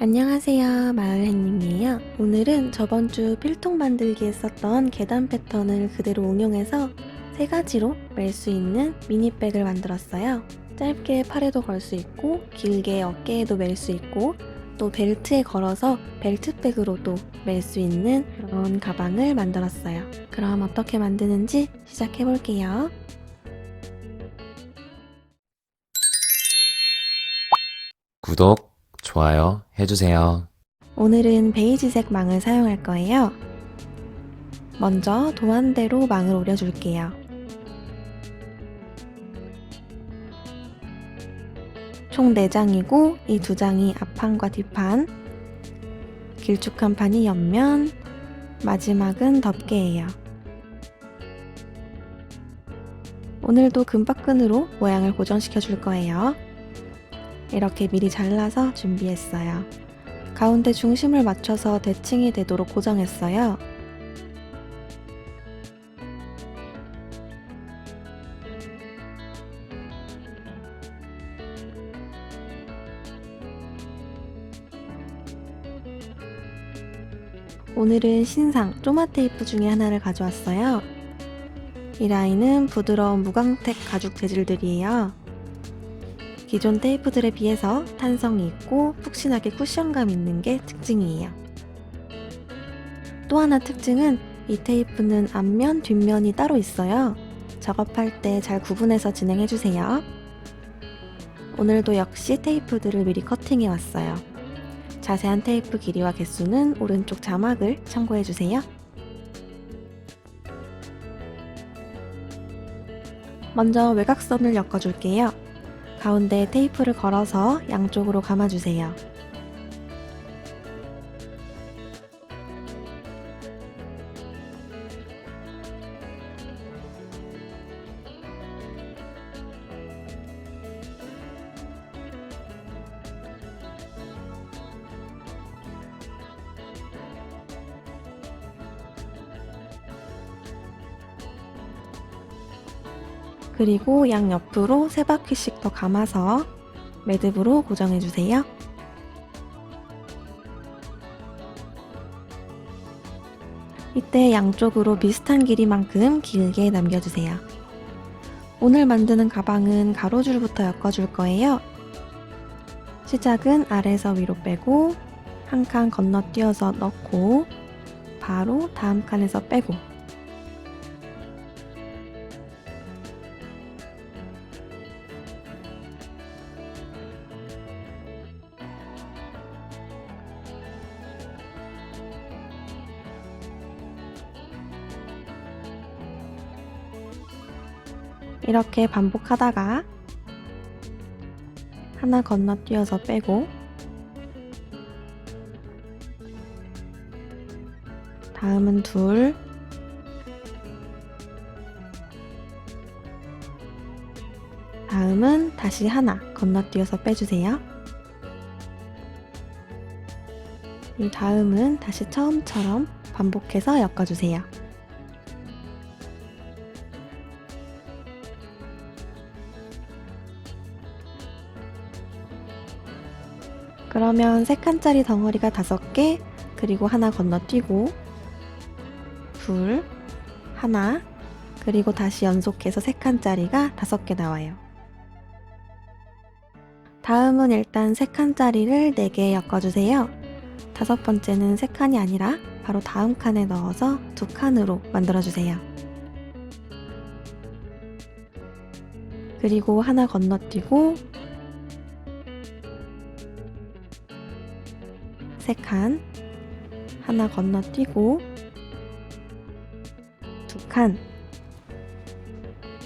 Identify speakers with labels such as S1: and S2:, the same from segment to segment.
S1: 안녕하세요. 마을햇님이에요. 오늘은 저번 주 필통 만들기에 썼던 계단 패턴을 그대로 응용해서 세 가지로 멜 수 있는 미니백을 만들었어요. 짧게 팔에도 걸 수 있고 길게 어깨에도 멜 수 있고 또 벨트에 걸어서 벨트백으로도 멜 수 있는 그런 가방을 만들었어요. 그럼 어떻게 만드는지 시작해 볼게요.
S2: 구독, 좋아요 해주세요.
S1: 오늘은 베이지색 망을 사용할 거예요. 먼저 도안대로 망을 오려줄게요. 총 4장이고 이 두 장이 앞판과 뒷판, 길쭉한 판이 옆면, 마지막은 덮개예요. 오늘도 금박끈으로 모양을 고정시켜 줄 거예요. 이렇게 미리 잘라서 준비했어요. 가운데 중심을 맞춰서 대칭이 되도록 고정했어요. 오늘은 신상 쪼마 테이프 중에 하나를 가져왔어요. 이 라인은 부드러운 무광택 가죽 재질들이에요. 기존 테이프들에 비해서 탄성이 있고 푹신하게 쿠션감 있는 게 특징이에요. 또 하나 특징은 이 테이프는 앞면, 뒷면이 따로 있어요. 작업할 때 잘 구분해서 진행해주세요. 오늘도 역시 테이프들을 미리 커팅해 왔어요. 자세한 테이프 길이와 개수는 오른쪽 자막을 참고해주세요. 먼저 외곽선을 엮어줄게요. 가운데 테이프를 걸어서 양쪽으로 감아주세요. 그리고 양 옆으로 세 바퀴씩 더 감아서 매듭으로 고정해주세요. 이때 양쪽으로 비슷한 길이만큼 길게 남겨주세요. 오늘 만드는 가방은 가로줄부터 엮어줄 거예요. 시작은 아래에서 위로 빼고 한 칸 건너뛰어서 넣고 바로 다음 칸에서 빼고 이렇게 반복하다가 하나 건너뛰어서 빼고 다음은 둘 다음은 다시 하나 건너뛰어서 빼주세요. 이 다음은 다시 처음처럼 반복해서 엮어주세요. 그러면 세 칸짜리 덩어리가 다섯 개, 그리고 하나 건너뛰고, 둘, 하나, 그리고 다시 연속해서 세 칸짜리가 다섯 개 나와요. 다음은 일단 세 칸짜리를 네개 엮어주세요. 다섯 번째는 세 칸이 아니라 바로 다음 칸에 넣어서 두 칸으로 만들어주세요. 그리고 하나 건너뛰고 세 칸, 하나 건너뛰고 두 칸.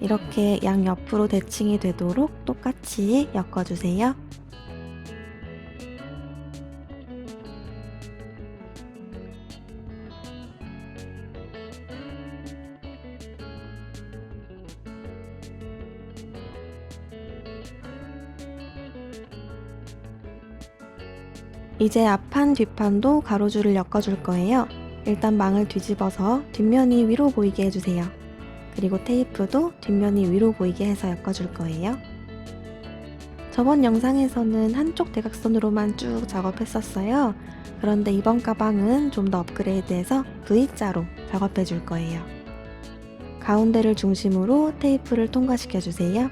S1: 이렇게 양 옆으로 대칭이 되도록 똑같이 엮어주세요. 이제 앞판 뒷판도 가로줄을 엮어줄 거예요. 일단 망을 뒤집어서 뒷면이 위로 보이게 해주세요. 그리고 테이프도 뒷면이 위로 보이게 해서 엮어줄 거예요. 저번 영상에서는 한쪽 대각선으로만 쭉 작업했었어요. 그런데 이번 가방은 좀 더 업그레이드해서 V자로 작업해 줄 거예요. 가운데를 중심으로 테이프를 통과시켜 주세요.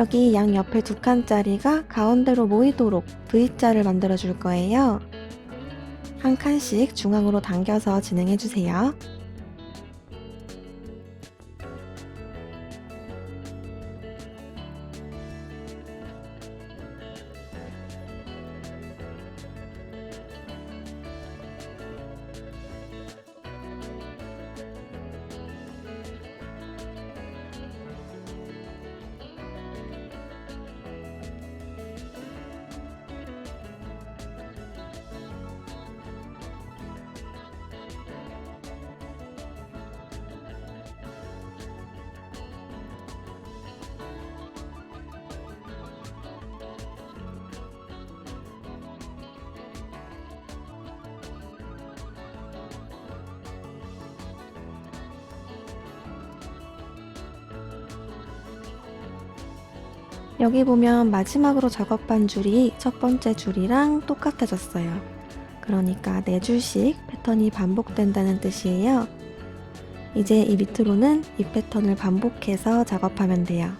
S1: 여기 양 옆에 두 칸짜리가 가운데로 모이도록 V자를 만들어 줄 거예요. 한 칸씩 중앙으로 당겨서 진행해 주세요. 여기 보면 마지막으로 작업한 줄이 첫 번째 줄이랑 똑같아졌어요. 그러니까 네 줄씩 패턴이 반복된다는 뜻이에요. 이제 이 밑으로는 이 패턴을 반복해서 작업하면 돼요.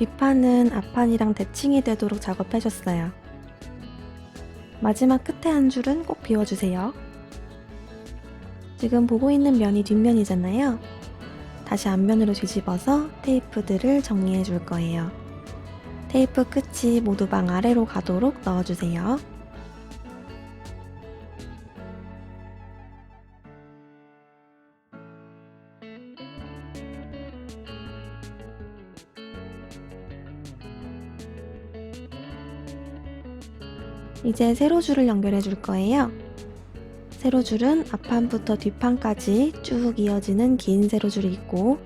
S1: 뒷판은 앞판이랑 대칭이 되도록 작업해줬어요. 마지막 끝에 한 줄은 꼭 비워주세요. 지금 보고 있는 면이 뒷면이잖아요. 다시 앞면으로 뒤집어서 테이프들을 정리해 줄 거예요. 테이프 끝이 모두 방 아래로 가도록 넣어주세요. 이제 세로줄을 연결해 줄 거예요. 세로줄은 앞판부터 뒷판까지 쭉 이어지는 긴 세로줄이 있고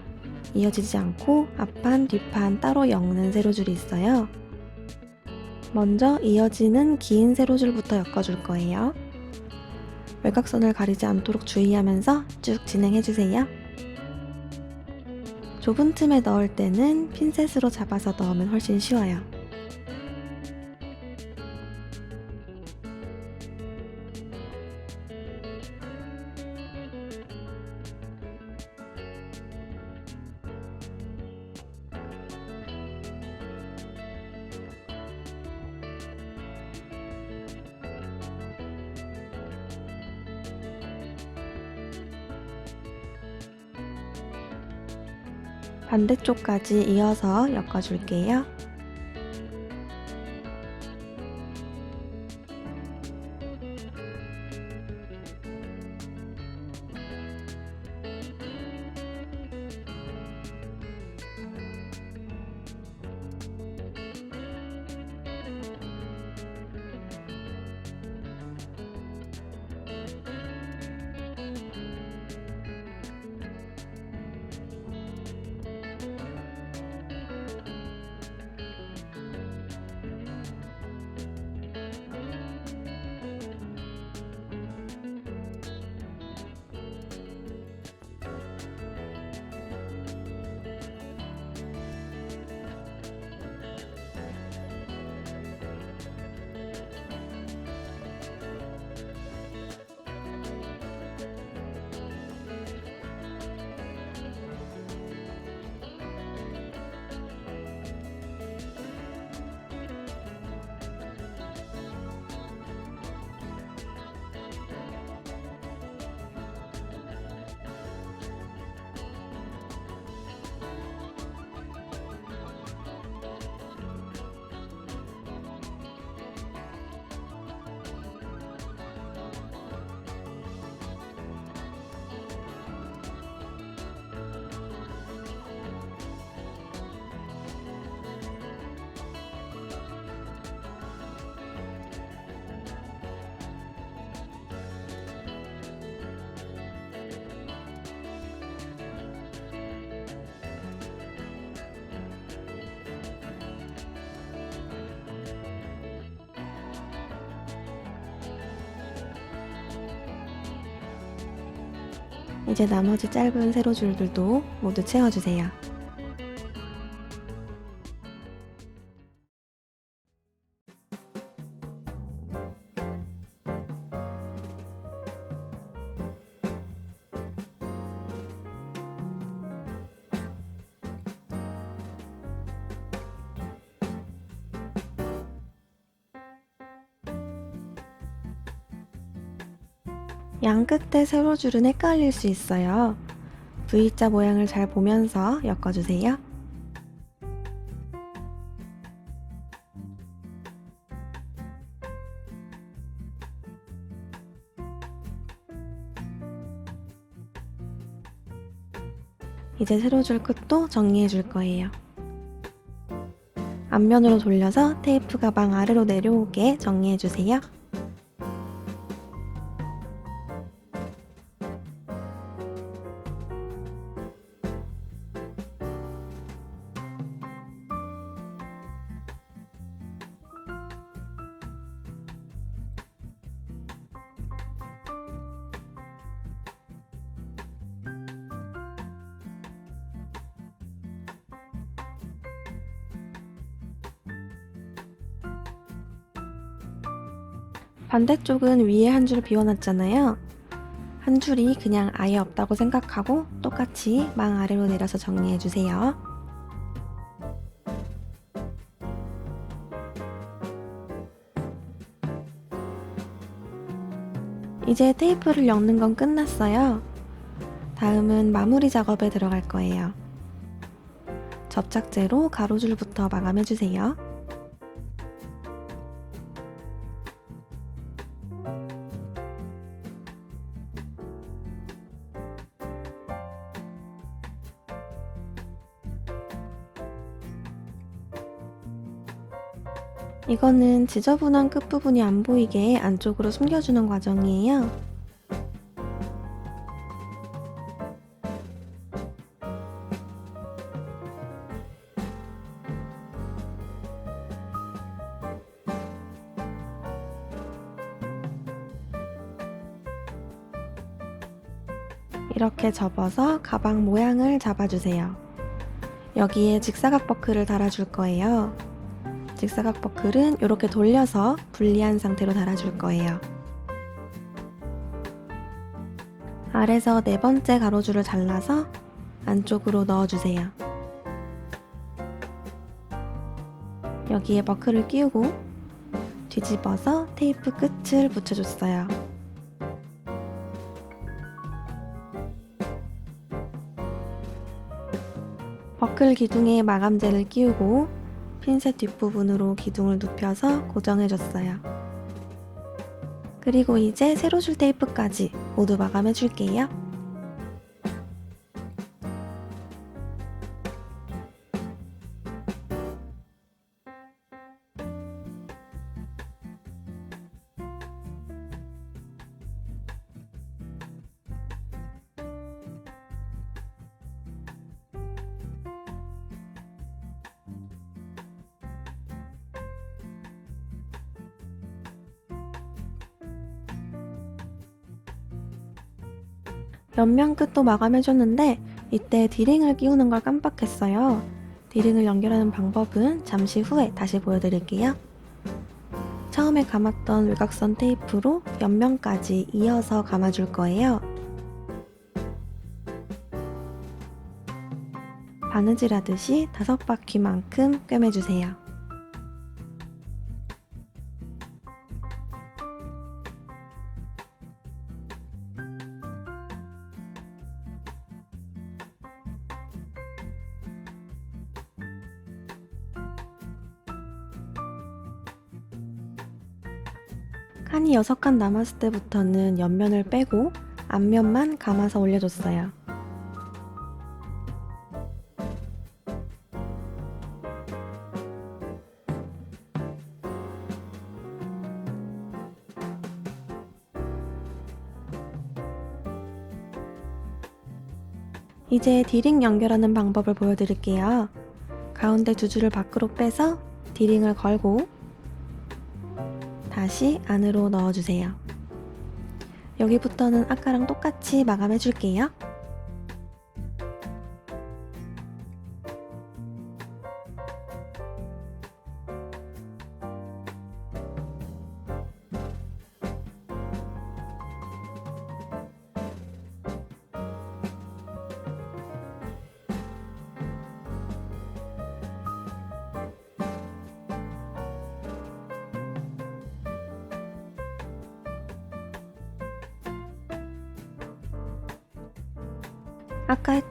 S1: 이어지지 않고 앞판, 뒷판 따로 엮는 세로줄이 있어요. 먼저 이어지는 긴 세로줄부터 엮어줄 거예요. 외곽선을 가리지 않도록 주의하면서 쭉 진행해 주세요. 좁은 틈에 넣을 때는 핀셋으로 잡아서 넣으면 훨씬 쉬워요. 반대쪽까지 이어서 엮어줄게요. 이제 나머지 짧은 세로줄들도 모두 채워주세요. 양 끝에 세로줄은 헷갈릴 수 있어요. V자 모양을 잘 보면서 엮어주세요. 이제 세로줄 끝도 정리해 줄 거예요. 앞면으로 돌려서 테이프 가방 아래로 내려오게 정리해 주세요. 반대쪽은 위에 한 줄 비워놨잖아요. 한 줄이 그냥 아예 없다고 생각하고 똑같이 망 아래로 내려서 정리해주세요. 이제 테이프를 엮는 건 끝났어요. 다음은 마무리 작업에 들어갈 거예요. 접착제로 가로줄부터 마감해주세요. 이거는 지저분한 끝부분이 안 보이게 안쪽으로 숨겨주는 과정이에요. 이렇게 접어서 가방 모양을 잡아주세요. 여기에 직사각 버클을 달아줄 거예요. 직사각 버클은 이렇게 돌려서 분리한 상태로 달아줄 거예요. 아래서 네 번째 가로줄을 잘라서 안쪽으로 넣어주세요. 여기에 버클을 끼우고 뒤집어서 테이프 끝을 붙여줬어요. 버클 기둥에 마감재를 끼우고 핀셋 뒷부분으로 기둥을 눕혀서 고정해줬어요. 그리고 이제 세로줄 테이프까지 모두 마감해줄게요. 옆면 끝도 마감해줬는데 이때 디링을 끼우는 걸 깜빡했어요. 디링을 연결하는 방법은 잠시 후에 다시 보여드릴게요. 처음에 감았던 외곽선 테이프로 옆면까지 이어서 감아줄 거예요. 바느질 하듯이 다섯 바퀴만큼 꿰매주세요. 칸이 6칸 남았을 때부터는 옆면을 빼고 앞면만 감아서 올려줬어요. 이제 디링 연결하는 방법을 보여드릴게요. 가운데 두 줄을 밖으로 빼서 디링을 걸고 다시 안으로 넣어주세요. 여기부터는 아까랑 똑같이 마감해 줄게요.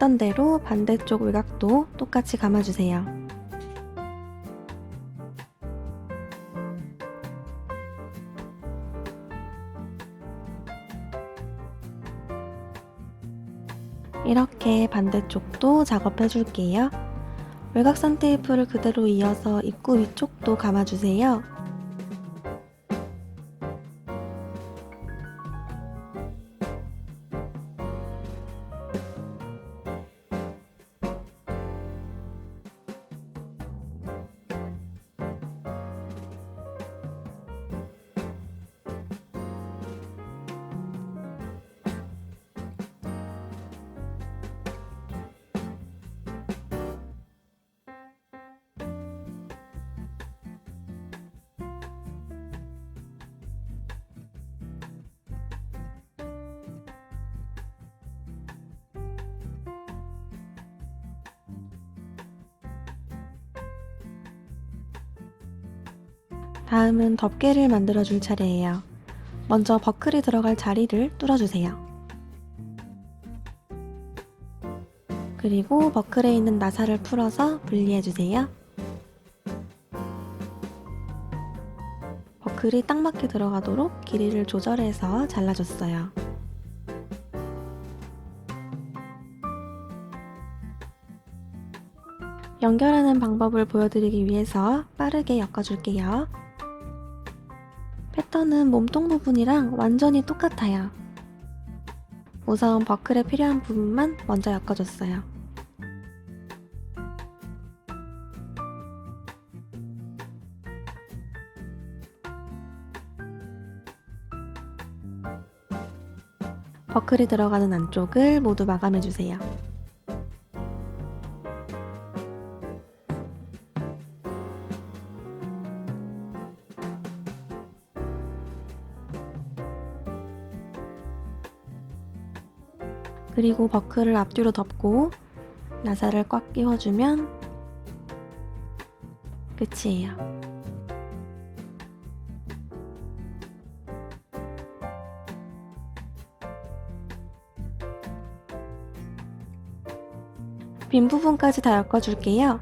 S1: 했던 대로 반대쪽 외곽도 똑같이 감아주세요. 이렇게 반대쪽도 작업해 줄게요. 외곽선 테이프를 그대로 이어서 입구 위쪽도 감아주세요. 다음은 덮개를 만들어 줄 차례예요. 먼저 버클이 들어갈 자리를 뚫어주세요. 그리고 버클에 있는 나사를 풀어서 분리해주세요. 버클이 딱 맞게 들어가도록 길이를 조절해서 잘라줬어요. 연결하는 방법을 보여드리기 위해서 빠르게 엮어줄게요. 패턴은 몸통 부분이랑 완전히 똑같아요. 우선 버클에 필요한 부분만 먼저 엮어줬어요. 버클이 들어가는 안쪽을 모두 마감해주세요. 그리고 버클을 앞뒤로 덮고 나사를 꽉 끼워주면 끝이에요. 빈 부분까지 다 엮어줄게요.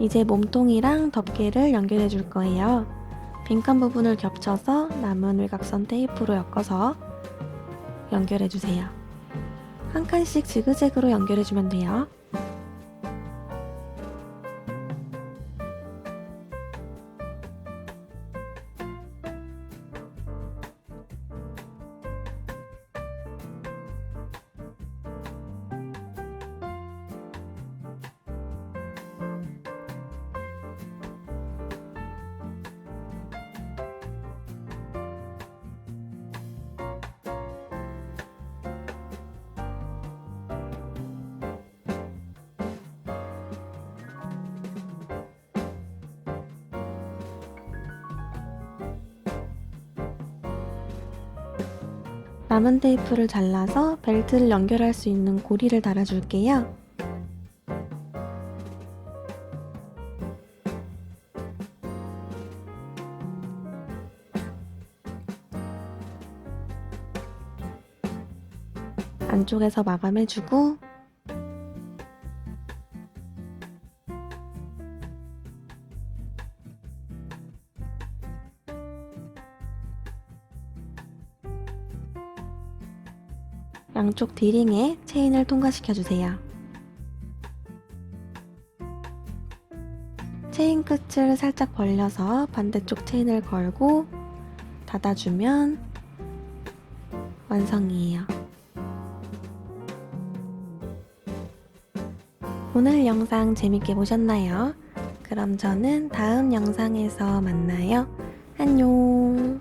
S1: 이제 몸통이랑 덮개를 연결해 줄 거예요. 빈칸 부분을 겹쳐서 남은 외곽선 테이프로 엮어서 연결해 주세요. 한 칸씩 지그재그로 연결해 주면 돼요. 남은 테이프를 잘라서 벨트를 연결할 수 있는 고리를 달아줄게요. 안쪽에서 마감해주고 양쪽 디링에 체인을 통과시켜주세요. 체인 끝을 살짝 벌려서 반대쪽 체인을 걸고 닫아주면 완성이에요. 오늘 영상 재밌게 보셨나요? 그럼 저는 다음 영상에서 만나요. 안녕.